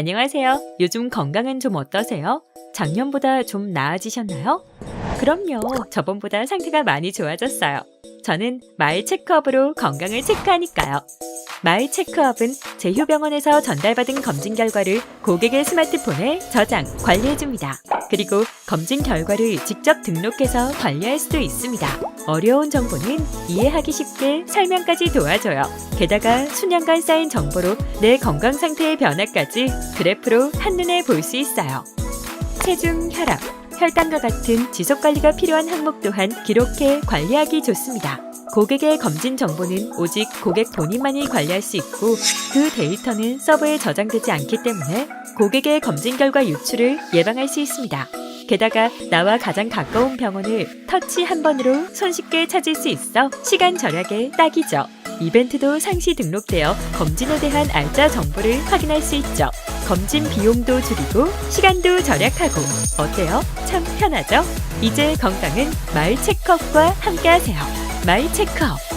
안녕하세요. 요즘 건강은 좀 어떠세요? 작년보다 좀 나아지셨나요? 그럼요. 저번보다 상태가 많이 좋아졌어요. 저는 마일 체크업으로 건강을 체크하니까요. 마일 체크업은 제휴병원에서 전달받은 검진 결과를 고객의 스마트폰에 저장, 관리해줍니다. 그리고 검진 결과를 직접 등록해서 관리할 수도 있습니다. 어려운 정보는 이해하기 쉽게 설명까지 도와줘요. 게다가 수년간 쌓인 정보로 내 건강 상태의 변화까지 그래프로 한눈에 볼 수 있어요. 체중, 혈압, 혈당과 같은 지속 관리가 필요한 항목 또한 기록해 관리하기 좋습니다. 고객의 검진 정보는 오직 고객 본인만이 관리할 수 있고 그 데이터는 서버에 저장되지 않기 때문에 고객의 검진 결과 유출을 예방할 수 있습니다. 게다가 나와 가장 가까운 병원을 터치 한 번으로 손쉽게 찾을 수 있어 시간 절약에 딱이죠. 이벤트도 상시 등록되어 검진에 대한 알짜 정보를 확인할 수 있죠. 검진 비용도 줄이고 시간도 절약하고 어때요? 참 편하죠? 이제 건강은 마일 체크업과 함께하세요. 마일 체크업